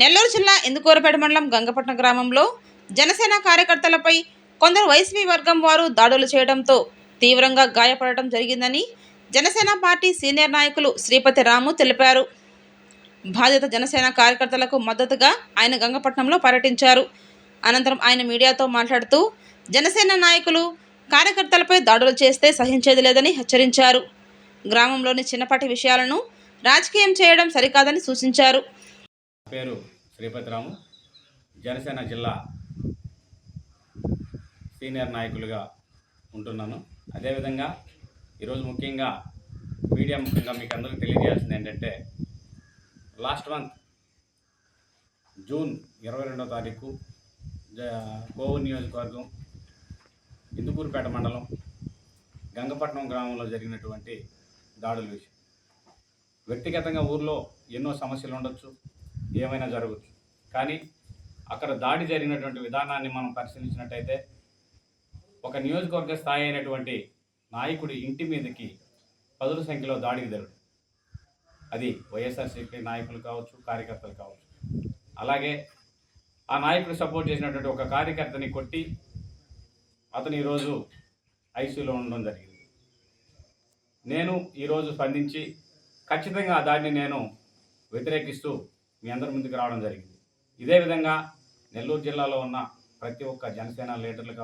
నెల్లూరు జిల్లా ఇందుకూరపేట మండలం గంగపట్నం గ్రామంలో జనసేన కార్యకర్తలపై కొందరు వైసీపీ వర్గం వారు దాడులు చేయడంతో తీవ్రంగా గాయపడటం జరిగిందని జనసేన పార్టీ సీనియర్ నాయకులు శ్రీపతి రాము తెలిపారు. బాధిత జనసేన కార్యకర్తలకు మద్దతుగా ఆయన గంగపట్నంలో పర్యటించారు. అనంతరం ఆయన మీడియాతో మాట్లాడుతూ జనసేన నాయకులు కార్యకర్తలపై దాడులు చేస్తే సహించేది లేదని హెచ్చరించారు. గ్రామంలోని చిన్నపాటి విషయాలను రాజకీయం చేయడం సరికాదని సూచించారు. పేరు శ్రీపతిరాము. జనసేన జిల్లా సీనియర్ నాయకులుగా ఉంటున్నాను. అదేవిధంగా ఈరోజు ముఖ్యంగా మీడియా ముఖ్యంగా మీకు అందరికీ తెలియజేయాల్సింది ఏంటంటే లాస్ట్ మంత్ జూన్ ఇరవై రెండవ తారీఖు జ- కోవూరు నియోజకవర్గం ఇందుకూరుపేట మండలం గంగపట్నం గ్రామంలో జరిగినటువంటి దాడుల. విషయం వ్యక్తిగతంగా ఊర్లో ఎన్నో సమస్యలు ఉండొచ్చు. ఏమైనా జరగచ్చు కానీ అక్కడ దాడి జరిగినటువంటి విధానాన్ని మనం పరిశీలించినట్టయితే ఒక నియోజకవర్గ స్థాయి అయినటువంటి నాయకుడి ఇంటి మీదకి పదుల సంఖ్యలో దాడికి జరుగుతుంది అది వైఎస్ఆర్సీపీ నాయకులు కావచ్చు కార్యకర్తలు కావచ్చు. అలాగే ఆ నాయకుడు సపోర్ట్ చేసినటువంటి ఒక కార్యకర్తని కొట్టి అతను ఈరోజు ఐసీయూలో ఉండడం జరిగింది. నేను ఈరోజు స్పందించి ఖచ్చితంగా ఆ దాడిని నేను వ్యతిరేకిస్తూ మీ అందరి ముందుకు రావడం జరిగింది. ఇదే విధంగా నెల్లూరు జిల్లాలో ఉన్న ప్రతి ఒక్క జనసేన లీడర్లు